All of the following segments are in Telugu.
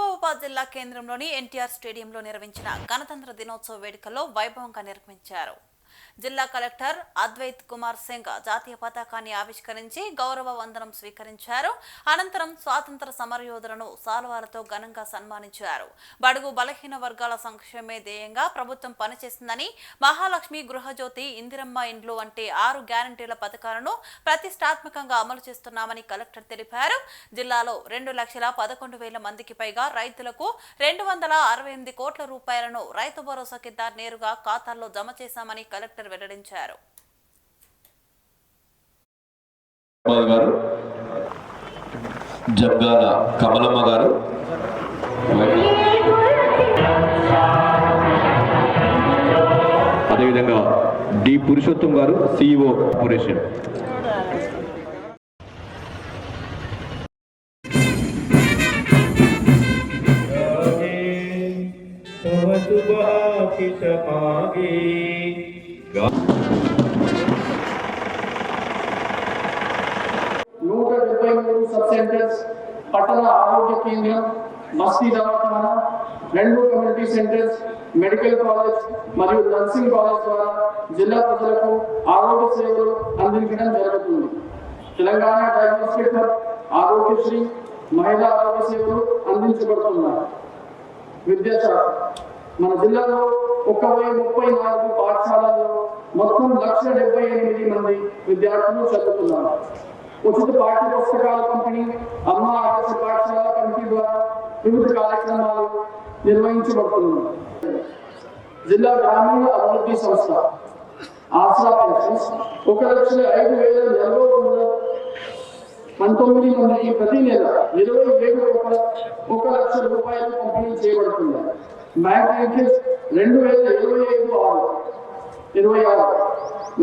మహబూబాబాద్ జిల్లా కేంద్రంలోని ఎన్టీఆర్ స్టేడియంలో నిర్వహించిన గణతంత్ర దినోత్సవ వేడుకల్లో వైభవంగా నిర్వహించారు. జిల్లా కలెక్టర్ అద్వైత్ కుమార్ సింగ్ జాతీయ పతాకాన్ని ఆవిష్కరించి గౌరవ వందనం స్వీకరించారు. అనంతరం స్వాతంత్ర సమరయోధులను సాల్వాలతో ఘనంగా సన్మానించారు. బడుగు బలహీన వర్గాల సంక్షేమే ధ్యేయంగా ప్రభుత్వం పనిచేస్తుందని మహాలక్ష్మి గృహజ్యోతి ఇందిరమ్మ ఇండ్లు వంటి ఆరు గ్యారంటీల పథకాలను ప్రతిష్టాత్మకంగా అమలు చేస్తున్నామని కలెక్టర్ తెలిపారు. జిల్లాలో రెండు లక్షల పదకొండు వేల మందికి పైగా రైతులకు రెండు వందల అరవై ఎనిమిది కోట్ల రూపాయలను రైతు భరోసా కింద నేరుగా ఖాతాల్లో జమ చేశామని కలెక్టర్ వెల్లడించారు గారు అదేవిధంగా డి పురుషోత్తం గారు సిఇఓ కార్పొరేషన్ నూట డెబ్బై మూడు సబ్ సెంటర్స్ పట్టణ ఆరోగ్య కేంద్రం మస్తీ దవాఖానా రెండు కమ్యూనిటీ సెంటర్స్ మెడికల్ కాలేజ్ మరియు నర్సింగ్ కాలేజ్ ద్వారా జిల్లా ప్రజలకు ఆరోగ్య సేవలు అందించడం జరుగుతుంది. తెలంగాణ డయాగ్నోస్టిక్ హబ్ ఆరోగ్యశ్రీ మహిళా ఆరోగ్య సేవలు అందించబడుతున్నాయి. విద్యాశాఖ మన జిల్లాలో ఒక వెయ్యి ముప్పై నాలుగు పాఠశాలలో మొత్తం లక్ష డెబ్బై ఎనిమిది మంది విద్యార్థులు చదువుతున్నారు. ఉచిత పాఠ్య పుస్తకాల పంపిణీ అమ్మ ఆదర్శ పాఠశాల కమిటీ ద్వారా వివిధ కార్యక్రమాలు నిర్వహించబడుతున్నాయి జిల్లా గ్రామీణ అభివృద్ధి సంస్థ ఆసరా పెన్షన్స్ ఒక లక్ష ఐదు వేల నలభై వందల పంతొమ్మిది మందికి ప్రతి నెల ఇరవై ఏడు ఒక ఒక లక్ష రూపాయలు పంపిణీ చేయబడుతుంది. బ్యాంక్ లింకేజ్ రెండు వేల ఇరవై ఐదు ఆరు ఇరవై ఆరు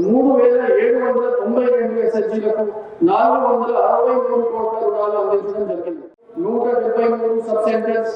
మూడు వేల ఏడు వందల తొంభై రెండు ఎస్ఎస్జీలకు నాలుగు వందల అరవై మూడు కోట్ల రుణాలు అందించడం జరిగింది. నూట డెబ్బై మూడు సబ్ సెంటర్స్